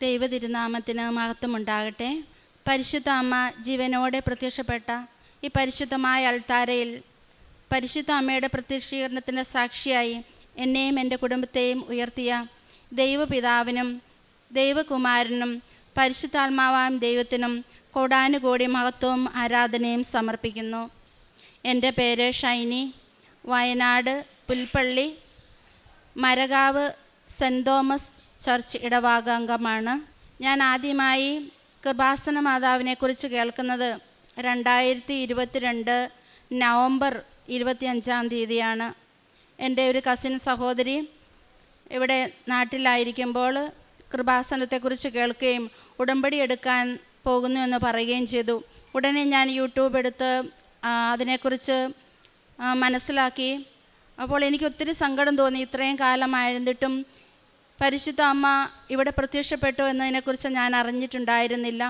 ദൈവ തിരുനാമത്തിന് മഹത്വമുണ്ടാകട്ടെ. പരിശുദ്ധ അമ്മ ജീവനോടെ പ്രത്യക്ഷപ്പെട്ട ഈ പരിശുദ്ധമായ അൾത്താരയിൽ പരിശുദ്ധ അമ്മയുടെ പ്രത്യക്ഷീകരണത്തിന്റെ സാക്ഷിയായി എന്നെയും എന്റെ കുടുംബത്തെയും ഉയർത്തിയ ദൈവപിതാവിനും ദൈവകുമാരനും പരിശുദ്ധാത്മാവായും ദൈവത്തിനും കോടാനുകോടി മഹത്വവും ആരാധനയും സമർപ്പിക്കുന്നു. എന്റെ പേര് Shiny. Wayanad Pulpally Marakavu saint Thomas church ഇടവാകാംഗമാണ്. ഞാൻ ആദ്യമായി കൃപാസന മാതാവിനെക്കുറിച്ച് കേൾക്കുന്നത് രണ്ടായിരത്തി ഇരുപത്തിരണ്ട് നവംബർ ഇരുപത്തിയഞ്ചാം തീയതിയാണ്. എന്റെ ഒരു കസിൻ സഹോദരി ഇവിടെ നാട്ടിലായിരിക്കുമ്പോൾ കൃപാസനത്തെക്കുറിച്ച് കേൾക്കുകയും ഉടമ്പടി എടുക്കാൻ പോകുന്നു എന്ന് പറയുകയും ചെയ്തു. ഉടനെ ഞാൻ യൂട്യൂബ് എടുത്ത് അതിനെക്കുറിച്ച് മനസ്സിലാക്കി. അപ്പോൾ എനിക്ക് ഒത്തിരി സങ്കടം തോന്നി. ഇത്രയും കാലമായിരുന്നിട്ടും പരിശുദ്ധ അമ്മ ഇവിടെ പ്രത്യക്ഷപ്പെട്ടു എന്നതിനെക്കുറിച്ച് ഞാൻ അറിഞ്ഞിട്ടുണ്ടായിരുന്നില്ല.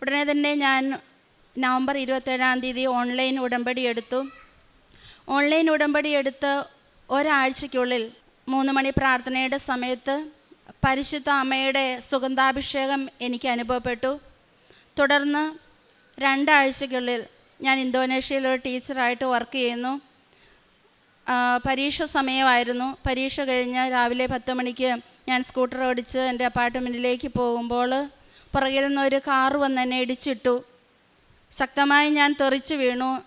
ഉടനെ തന്നെ ഞാൻ നവംബർ ഇരുപത്തേഴാം തീയതി ഓൺലൈൻ ഉടമ്പടി എടുത്തു. ഓൺലൈൻ ഉടമ്പടി എടുത്ത് ഒരാഴ്ചയ്ക്കുള്ളിൽ മൂന്ന് മണി പ്രാർത്ഥനയുടെ സമയത്ത് പരിശുദ്ധ അമ്മയുടെ സുഗന്ധാഭിഷേകം എനിക്ക് അനുഭവപ്പെട്ടു. തുടർന്ന് രണ്ടാഴ്ചയ്ക്കുള്ളിൽ ഞാൻ ഇന്തോനേഷ്യയിൽ ഒരു ടീച്ചറായിട്ട് വർക്ക് ചെയ്യുന്നു. പരീക്ഷ സമയമായിരുന്നു. പരീക്ഷ കഴിഞ്ഞ് രാവിലെ പത്ത് മണിക്ക് ഞാൻ സ്കൂട്ടർ ഓടിച്ച് എന്റെ അപ്പാർട്ട്മെന്റിലേക്ക് പോകുമ്പോൾ പുറകിൽ നിന്ന് ഒരു കാറ് വന്ന് എന്നെ ഇടിച്ചിട്ടു. ശക്തമായി ഞാൻ തെറിച്ച് വീണു.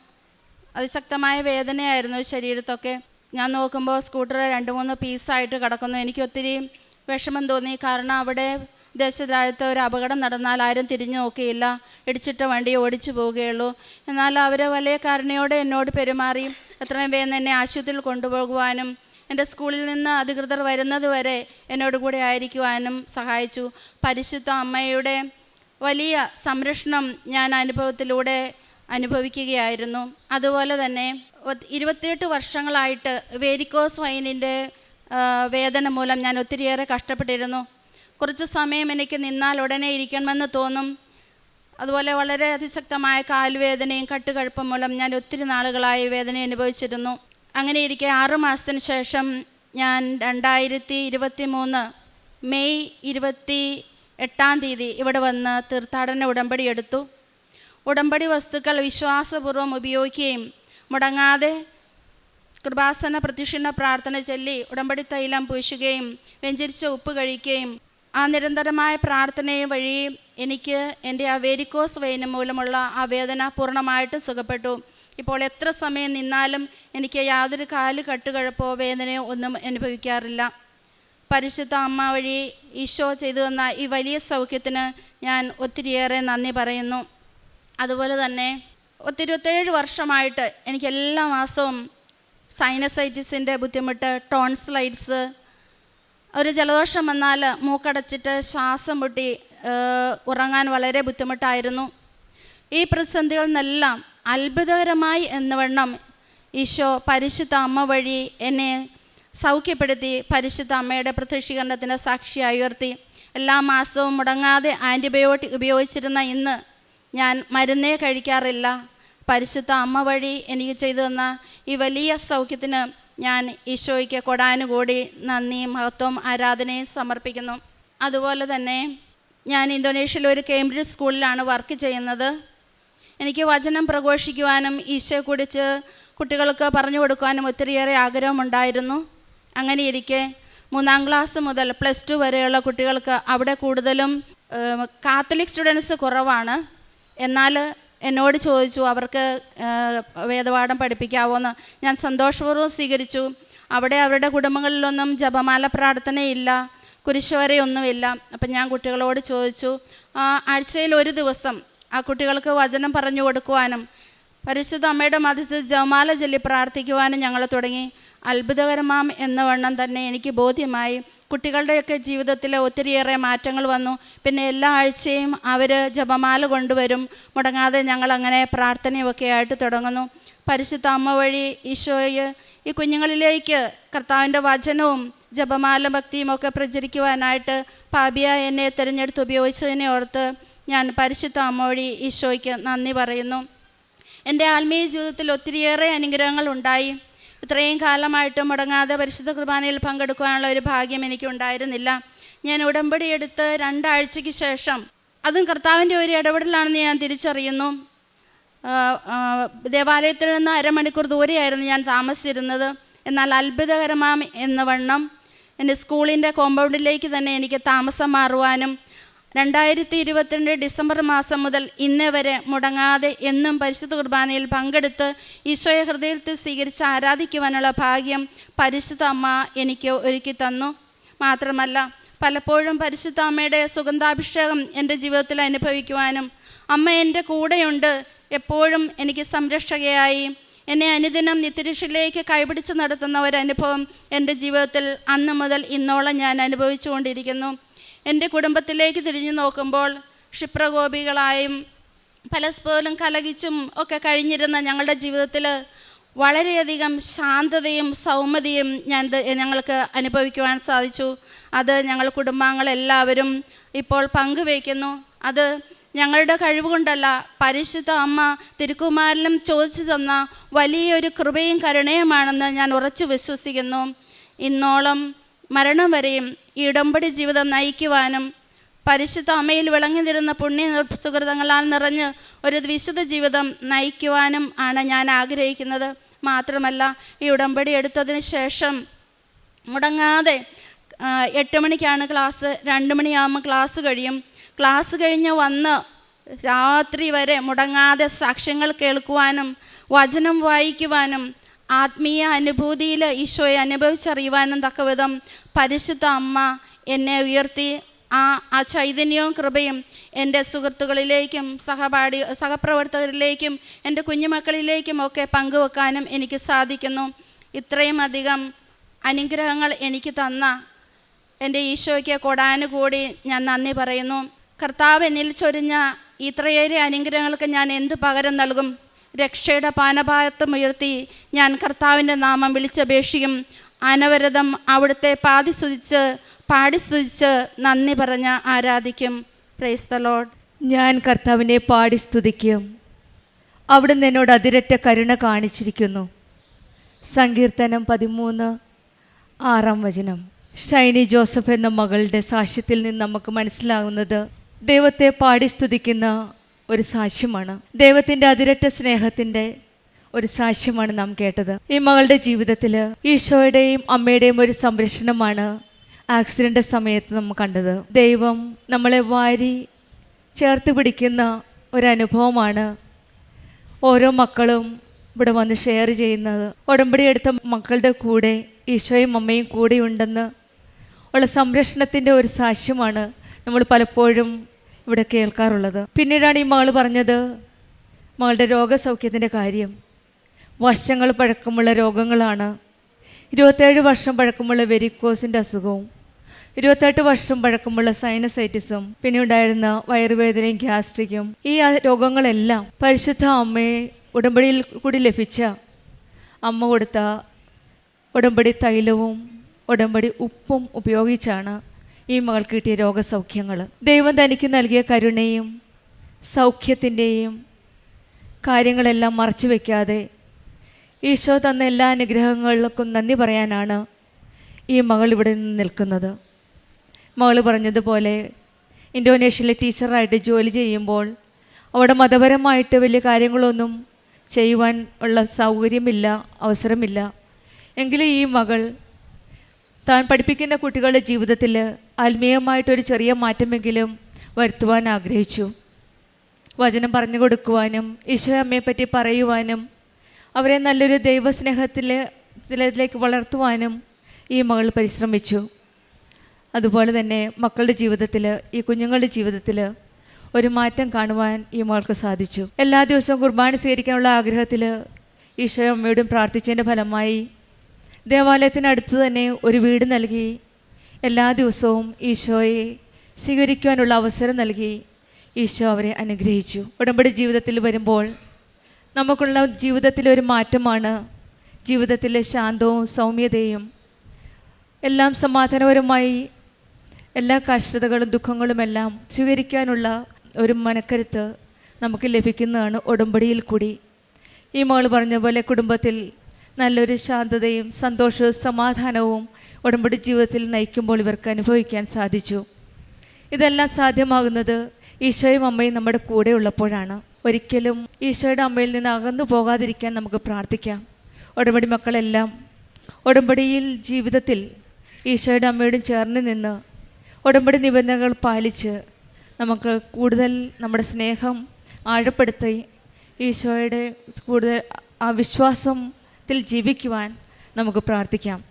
അതിശക്തമായ വേദനയായിരുന്നു ശരീരത്തൊക്കെ. ഞാൻ നോക്കുമ്പോൾ സ്കൂട്ടർ രണ്ട് മൂന്ന് പീസായിട്ട് കിടക്കുന്നു. എനിക്ക് ഒത്തിരി വിഷമം തോന്നി. കാരണം അവിടെ ദേശരാജ്യത്ത് ഒരു അപകടം നടന്നാൽ ആരും തിരിഞ്ഞു നോക്കിയില്ല. ഇടിച്ചിട്ട വണ്ടി ഓടിച്ചു പോവുകയുള്ളൂ. എന്നാൽ അവർ വലിയ കരുണയോടെ എന്നോട് പെരുമാറി. എത്രയും വേഗം എന്നെ ആശുപത്രിയിൽ കൊണ്ടുപോകുവാനും എന്റെ സ്കൂളിൽ നിന്ന് അധികൃതർ വരുന്നതുവരെ എന്നോട് കൂടെ ആയിരിക്കുവാനും സഹായിച്ചു. പരിശുദ്ധ അമ്മയുടെ വലിയ സംരക്ഷണം ഞാൻ അനുഭവത്തിലൂടെ അനുഭവിക്കുകയായിരുന്നു. അതുപോലെ തന്നെ ഇരുപത്തിയെട്ട് വർഷങ്ങളായിട്ട് വേരിക്കോസ് വൈനിന്റെ വേദന മൂലം ഞാൻ ഒത്തിരിയേറെ കഷ്ടപ്പെട്ടിരുന്നു. കുറച്ച് സമയം എനിക്ക് നിന്നാൽ ഉടനെ ഇരിക്കണമെന്ന് തോന്നും. അതുപോലെ വളരെ അതിശക്തമായ കാൽവേദനയും കട്ടുകഴുപ്പം മൂലം ഞാൻ ഒത്തിരി നാളുകളായി വേദന അനുഭവിച്ചിരുന്നു അങ്ങനെ ഇരിക്കെ ആറ് മാസത്തിന് ശേഷം ഞാൻ രണ്ടായിരത്തി ഇരുപത്തി മൂന്ന് മെയ് ഇരുപത്തി എട്ടാം തീയതി ഇവിടെ വന്ന് തീർത്ഥാടന ഉടമ്പടി എടുത്തു. ഉടമ്പടി വസ്തുക്കൾ വിശ്വാസപൂർവം ഉപയോഗിക്കുകയും മുടങ്ങാതെ കൃപാസന പ്രതിഷ്ഠ പ്രാർത്ഥന ചൊല്ലി ഉടമ്പടി തൈലം പൂശുകയും വെഞ്ചരിച്ച ഉപ്പ് കഴിക്കുകയും ആ നിരന്തരമായ പ്രാർത്ഥനയും വഴി എനിക്ക് എന്റെ ആ വേരിക്കോസ് വെയിന് മൂലമുള്ള ആ വേദന പൂർണമായിട്ടും സുഖപ്പെട്ടു. ഇപ്പോൾ എത്ര സമയം നിന്നാലും എനിക്ക് യാതൊരു കാൽ കട്ടുകഴപ്പോ വേദനയോ ഒന്നും അനുഭവിക്കാറില്ല. പരിശുദ്ധ അമ്മ വഴി ഈശോ ചെയ്തു തന്ന ഈ വലിയ സൗഖ്യത്തിന് ഞാൻ ഒത്തിരിയേറെ നന്ദി പറയുന്നു. അതുപോലെ തന്നെ ഒത്തിരുപത്തേഴ് വർഷമായിട്ട് എനിക്ക് എല്ലാ മാസവും സൈനസൈറ്റിസിന്റെ ബുദ്ധിമുട്ട് ടോൺസ്ലൈറ്റ്സ് ഒരു ജലദോഷം വന്നാൽ മൂക്കടച്ചിട്ട് ശ്വാസം പൊട്ടി ഉറങ്ങാൻ വളരെ ബുദ്ധിമുട്ടായിരുന്നു. ഈ പ്രതിസന്ധികളിൽ നിന്നെല്ലാം അത്ഭുതകരമായി എന്നവണ്ണം ഈശോ പരിശുദ്ധ അമ്മ വഴി എന്നെ സൗഖ്യപ്പെടുത്തി പരിശുദ്ധ അമ്മയുടെ പ്രത്യക്ഷീകരണത്തിന് സാക്ഷിയായി ഉയർത്തി. എല്ലാ മാസവും മുടങ്ങാതെ ആന്റിബയോട്ടിക് ഉപയോഗിച്ചിരുന്ന ഇന്ന് ഞാൻ മരുന്നേ കഴിക്കാറില്ല. പരിശുദ്ധ അമ്മ വഴി എനിക്ക് ചെയ്തു തന്ന ഈ വലിയ സൗഖ്യത്തിന് ഞാൻ ഈശോയ്ക്ക് കൊടാനുകൂടി നന്ദി മഹത്വം ആരാധനയും സമർപ്പിക്കുന്നു. അതുപോലെ തന്നെ ഞാൻ ഇന്തോനേഷ്യയിലെ ഒരു കേംബ്രിഡ്ജ് സ്കൂളിലാണ് വർക്ക് ചെയ്യുന്നത്. എനിക്ക് വചനം പ്രഘോഷിക്കുവാനും ഈശോയെ കുടിച്ച് കുട്ടികൾക്ക് പറഞ്ഞു കൊടുക്കുവാനും ഒത്തിരിയേറെ ആഗ്രഹമുണ്ടായിരുന്നു. അങ്ങനെ ഇരിക്കെ മൂന്നാം ക്ലാസ് മുതൽ പ്ലസ് ടു വരെയുള്ള കുട്ടികൾക്ക് അവിടെ കൂടുതലും കാത്തലിക് സ്റ്റുഡൻസ് കുറവാണ്. എന്നാൽ എന്നോട് ചോദിച്ചു അവർക്ക് വേദപാഠം പഠിപ്പിക്കാവോന്ന്. ഞാൻ സന്തോഷപൂർവം സ്വീകരിച്ചു. അവിടെ അവരുടെ കുടുംബങ്ങളിലൊന്നും ജപമാല പ്രാർത്ഥനയില്ല കുരിശുവരെയൊന്നുമില്ല. അപ്പം ഞാൻ കുട്ടികളോട് ചോദിച്ചു ആഴ്ചയിൽ ഒരു ദിവസം ആ കുട്ടികൾക്ക് വചനം പറഞ്ഞു കൊടുക്കുവാനും പരിശുദ്ധ അമ്മയുടെ മതിസ് ജമാല ചൊല്ലി പ്രാർത്ഥിക്കുവാനും ഞങ്ങൾ തുടങ്ങി. അത്ഭുതകരമാം എന്ന വണ്ണം തന്നെ എനിക്ക് ബോധ്യമായി. കുട്ടികളുടെയൊക്കെ ജീവിതത്തിൽ ഒത്തിരിയേറെ മാറ്റങ്ങൾ വന്നു. പിന്നെ എല്ലാ ആഴ്ചയും അവർ ജപമാല കൊണ്ടുവരും. മുടങ്ങാതെ ഞങ്ങൾ അങ്ങനെ പ്രാർത്ഥനയൊക്കെ ആയിട്ട് തുടങ്ങുന്നു. പരിശുദ്ധ അമ്മ വഴി ഈശോയെ ഈ കുഞ്ഞുങ്ങളിലേക്ക് കർത്താവിന്റെ വചനവും ജപമാല ഭക്തിയും ഒക്കെ പ്രചരിക്കുവാനായിട്ട് പാപിയ എന്നെ തിരഞ്ഞെടുത്ത് ഉപയോഗിച്ചതിനെ ഓർത്ത് ഞാൻ പരിശുദ്ധ അമ്മോഴി ഈശോയ്ക്ക് നന്ദി പറയുന്നു. എന്റെ ആത്മീയ ജീവിതത്തിൽ ഒത്തിരിയേറെ അനുഗ്രഹങ്ങൾ ഉണ്ടായി. ഇത്രയും കാലമായിട്ട് മുടങ്ങാതെ പരിശുദ്ധ കുർബാനയിൽ പങ്കെടുക്കുവാനുള്ള ഒരു ഭാഗ്യം എനിക്ക് ഉണ്ടായിരുന്നില്ല ഞാൻ ഉടമ്പടി എടുത്ത് രണ്ടാഴ്ചയ്ക്ക് ശേഷം അതും കർത്താവിന്റെ ഒരു ഇടപെടലാണെന്ന് ഞാൻ തിരിച്ചറിയുന്നു. ദേവാലയത്തിൽ നിന്ന് അരമണിക്കൂർ ദൂരെയായിരുന്നു ഞാൻ താമസിച്ചിരുന്നത്. എന്നാൽ അത്ഭുതകരമാം എന്ന വണ്ണം എന്റെ സ്കൂളിന്റെ കോമ്പൗണ്ടിലേക്ക് തന്നെ എനിക്ക് താമസം മാറുവാനും രണ്ടായിരത്തി ഇരുപത്തിരണ്ട് ഡിസംബർ മാസം മുതൽ ഇന്നേ വരെ മുടങ്ങാതെ എന്നും പരിശുദ്ധ കുർബാനയിൽ പങ്കെടുത്ത് ഈശോയെ ഹൃദയത്തിൽ സ്വീകരിച്ച് ആരാധിക്കുവാനുള്ള ഭാഗ്യം പരിശുദ്ധ അമ്മ എനിക്ക് ഒരുക്കി തന്നു. മാത്രമല്ല പലപ്പോഴും പരിശുദ്ധ അമ്മയുടെ സുഗന്ധാഭിഷേകം എന്റെ ജീവിതത്തിൽ അനുഭവിക്കുവാനും അമ്മ എന്റെ കൂടെയുണ്ട്. എപ്പോഴും എനിക്ക് സംരക്ഷകയായി. എന്നെ അനുദിനം നിത്യരക്ഷയിലേക്ക് കൈപിടിച്ച് നടത്തുന്ന ഒരനുഭവം എന്റെ ജീവിതത്തിൽ അന്ന് മുതൽ ഇന്നോളം ഞാൻ അനുഭവിച്ചുകൊണ്ടിരിക്കുന്നു. എന്റെ കുടുംബത്തിലേക്ക് തിരിഞ്ഞു നോക്കുമ്പോൾ ക്ഷിപ്രകോപികളായും പലസ്പോലും കലകിച്ചും ഒക്കെ കഴിഞ്ഞിരുന്ന ഞങ്ങളുടെ ജീവിതത്തിൽ വളരെയധികം ശാന്തതയും സൗമ്യതയും ഞാൻ ഞങ്ങൾക്ക് അനുഭവിക്കുവാൻ സാധിച്ചു. അത് ഞങ്ങൾ കുടുംബാംഗങ്ങളെല്ലാവരും ഇപ്പോൾ പങ്കുവയ്ക്കുന്നു. അത് ഞങ്ങളുടെ കഴിവുകൊണ്ടല്ല പരിശുദ്ധ അമ്മ തിരുക്കുമാരനും ചോദിച്ചു തന്ന വലിയൊരു കൃപയും കരുണയുമാണെന്ന് ഞാൻ ഉറച്ചു വിശ്വസിക്കുന്നു. ഇന്നോളം മരണം വരെയും ഈ ഉടമ്പടി ജീവിതം നയിക്കുവാനും പരിശുദ്ധ അമ്മയിൽ വിളങ്ങി നിരുന്ന പുണ്യ സുഹൃതങ്ങളാൽ നിറഞ്ഞ് ഒരു വിശുദ്ധ ജീവിതം നയിക്കുവാനും ആണ് ഞാൻ ആഗ്രഹിക്കുന്നത്. മാത്രമല്ല ഈ ഉടമ്പടി എടുത്തതിന് ശേഷം മുടങ്ങാതെ എട്ട് മണിക്കാണ് ക്ലാസ് രണ്ട് മണിയാകുമ്പോൾ ക്ലാസ് കഴിയും. ക്ലാസ് കഴിഞ്ഞ് വന്ന് രാത്രി വരെ മുടങ്ങാതെ സാക്ഷ്യങ്ങൾ കേൾക്കുവാനും വചനം വായിക്കുവാനും ആത്മീയ അനുഭൂതിയിൽ ഈശോയെ അനുഭവിച്ചറിയുവാനും തക്കവിധം പരിശുദ്ധ അമ്മ എന്നെ ഉയർത്തി ആ ആ ചൈതന്യവും കൃപയും എന്റെ സുഹൃത്തുക്കളിലേക്കും സഹപാഠി സഹപ്രവർത്തകരിലേക്കും എന്റെ കുഞ്ഞുമക്കളിലേക്കും ഒക്കെ പങ്കുവെക്കാനും എനിക്ക് സാധിക്കുന്നു. ഇത്രയും അധികം അനുഗ്രഹങ്ങൾ എനിക്ക് തന്ന എന്റെ ഈശോയ്ക്ക് കൊടാനുകൂടി ഞാൻ നന്ദി പറയുന്നു. കർത്താവ് എന്നിൽ ചൊരിഞ്ഞ ഇത്രയേറെ അനുഗ്രഹങ്ങൾക്ക് ഞാൻ എന്ത് പകരം നൽകും? രക്ഷയുടെ പാനപായത്വം ഉയർത്തി ഞാൻ കർത്താവിന്റെ നാമം വിളിച്ചപേക്ഷിക്കും. അനവരതം അവിടുത്തെ പാതി സ്തുതിച്ച് പാടി സ്തുതിച്ച് നന്ദി പറഞ്ഞ് ആരാധിക്കും. പ്രൈസ് ദ ലോഡ് ഞാൻ കർത്താവിനെ പാടി സ്തുതിക്കും. അവിടുന്ന് എന്നോട് അതിരറ്റ കരുണ കാണിച്ചിരിക്കുന്നു. സങ്കീർത്തനം പതിമൂന്ന് ആറാം വചനം. ഷൈനി ജോസഫ് എന്ന മകളുടെ സാക്ഷ്യത്തിൽ നിന്ന് നമുക്ക് മനസ്സിലാകുന്നത് ദൈവത്തെ പാടി സ്തുതിക്കുന്ന ഒരു സാക്ഷ്യമാണ്. ദൈവത്തിന്റെ അതിരറ്റ സ്നേഹത്തിന്റെ ഒരു സാക്ഷ്യമാണ് നാം കേട്ടത്. ഈ മകളുടെ ജീവിതത്തിൽ ഈശോയുടെയും അമ്മയുടെയും ഒരു സംരക്ഷണമാണ് ആക്സിഡന്റ് സമയത്ത് നമ്മൾ കണ്ടത്. ദൈവം നമ്മളെ വാരി ചേർത്ത് പിടിക്കുന്ന ഒരനുഭവമാണ് ഓരോ മക്കളും ഇവിടെ വന്ന് ഷെയർ ചെയ്യുന്നത്. ഉടമ്പടി എടുത്ത മക്കളുടെ കൂടെ ഈശോയും അമ്മയും കൂടെയുണ്ടെന്ന് ഉള്ള സംരക്ഷണത്തിന്റെ ഒരു സാക്ഷ്യമാണ് നമ്മൾ പലപ്പോഴും ഇവിടെ കേൾക്കാറുള്ളത്. പിന്നീടാണ് ഈ മകൾ പറഞ്ഞത് മകളുടെ രോഗസൗഖ്യത്തിന്റെ കാര്യം. വർഷങ്ങൾ പഴക്കമുള്ള രോഗങ്ങളാണ്. ഇരുപത്തേഴ് വർഷം പഴക്കമുള്ള വെരിക്കോസിന്റെ അസുഖവും ഇരുപത്തെട്ട് വർഷം പഴക്കമുള്ള സൈനസൈറ്റിസും പിന്നെ ഉണ്ടായിരുന്ന വയറുവേദനയും ഗ്യാസ്ട്രിക്കും ഈ രോഗങ്ങളെല്ലാം പരിശുദ്ധ അമ്മയെ ഉടമ്പടിയിൽ കൂടി ലഭിച്ച അമ്മ കൊടുത്ത ഉടമ്പടി തൈലവും ഉടമ്പടി ഉപ്പും ഉപയോഗിച്ചാണ് ഈ മകൾക്ക് കിട്ടിയ രോഗസൗഖ്യങ്ങൾ ദൈവം തനിക്ക് നൽകിയ കരുണയും സൗഖ്യത്തിന്റെയും കാര്യങ്ങളെല്ലാം മറച്ചു വയ്ക്കാതെ ഈശോ തന്ന എല്ലാ അനുഗ്രഹങ്ങൾക്കും നന്ദി പറയാനാണ് ഈ മകൾ ഇവിടെ നിന്ന് നിൽക്കുന്നത്. മകൾ പറഞ്ഞതുപോലെ ഇൻഡോനേഷ്യയിലെ ടീച്ചറായിട്ട് ജോലി ചെയ്യുമ്പോൾ അവിടെ മതപരമായിട്ട് വലിയ കാര്യങ്ങളൊന്നും ചെയ്യുവാൻ ഉള്ള സൗകര്യമില്ല അവസരമില്ല. എങ്കിലും ഈ മകൾ താൻ പഠിപ്പിക്കുന്ന കുട്ടികളുടെ ജീവിതത്തിൽ ആത്മീയമായിട്ടൊരു ചെറിയ മാറ്റമെങ്കിലും വരുത്തുവാൻ ആഗ്രഹിച്ചു. വചനം പറഞ്ഞു കൊടുക്കുവാനും ഈശോ അമ്മയെപ്പറ്റി പറയുവാനും അവരെ നല്ലൊരു ദൈവസ്നേഹത്തിൽ ചിലതിലേക്ക് വളർത്തുവാനും ഈ മകൾ പരിശ്രമിച്ചു. അതുപോലെ തന്നെ മക്കളുടെ ജീവിതത്തിൽ ഈ കുഞ്ഞുങ്ങളുടെ ജീവിതത്തിൽ ഒരു മാറ്റം കാണുവാൻ ഈ മകൾക്ക് സാധിച്ചു. എല്ലാ ദിവസവും കുർബാന സ്വീകരിക്കാനുള്ള ആഗ്രഹത്തിൽ ഈശോ അമ്മയോടും പ്രാർത്ഥിച്ചതിന്റെ ഫലമായി ദേവാലയത്തിനടുത്ത് തന്നെ ഒരു വീട് നൽകി. എല്ലാ ദിവസവും ഈശോയെ സ്വീകരിക്കുവാനുള്ള അവസരം നൽകി ഈശോ അവരെ അനുഗ്രഹിച്ചു. ഉടമ്പടി ജീവിതത്തിൽ വരുമ്പോൾ നമുക്കുള്ള ജീവിതത്തിലെ ഒരു മാറ്റമാണ് ജീവിതത്തിലെ ശാന്തവും സൗമ്യതയും. എല്ലാം സമാധാനപരമായി എല്ലാ കഷ്ടതകളും ദുഃഖങ്ങളുമെല്ലാം സ്വീകരിക്കാനുള്ള ഒരു മനക്കരുത്ത് നമുക്ക് ലഭിക്കുന്നതാണ് ഉടമ്പടിയിൽ കൂടി. ഈ മകൾ പറഞ്ഞ പോലെ കുടുംബത്തിൽ നല്ലൊരു ശാന്തതയും സന്തോഷവും സമാധാനവും ഉടമ്പടി ജീവിതത്തിൽ നയിക്കുമ്പോൾ ഇവർക്ക് അനുഭവിക്കാൻ സാധിച്ചു. ഇതെല്ലാം സാധ്യമാകുന്നത് ഈശോയും അമ്മയും നമ്മുടെ കൂടെ ഉള്ളപ്പോഴാണ്. ഒരിക്കലും ഈശോയുടെ അമ്മയിൽ നിന്ന് അകന്നു പോകാതിരിക്കാൻ നമുക്ക് പ്രാർത്ഥിക്കാം. ഉടമ്പടി മക്കളെല്ലാം ഉടമ്പടിയിൽ ജീവിതത്തിൽ ഈശോയുടെ അമ്മയോടും ചേർന്ന് നിന്ന് ഉടമ്പടി നിബന്ധനകൾ പാലിച്ച് നമുക്ക് കൂടുതൽ നമ്മുടെ സ്നേഹം ആഴപ്പെടുത്തി ഈശോയുടെ കൂടുതൽ ആ വിശ്വാസത്തിൽ ജീവിക്കുവാൻ നമുക്ക് പ്രാർത്ഥിക്കാം.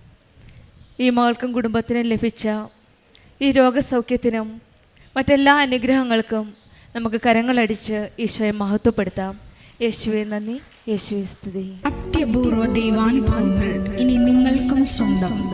ഈ മകൾക്കും കുടുംബത്തിനും ലഭിച്ച ഈ രോഗസൗഖ്യത്തിനും മറ്റെല്ലാ അനുഗ്രഹങ്ങൾക്കും നമുക്ക് കരങ്ങളടിച്ച് ഈശോയെ മഹത്വപ്പെടുത്താം. യേശുവെ നന്ദി. യേശുവെ സ്തുതി. അത്യപൂർവ ദൈവാനുഭവങ്ങൾ ഇനി നിങ്ങൾക്കും സ്വന്തം.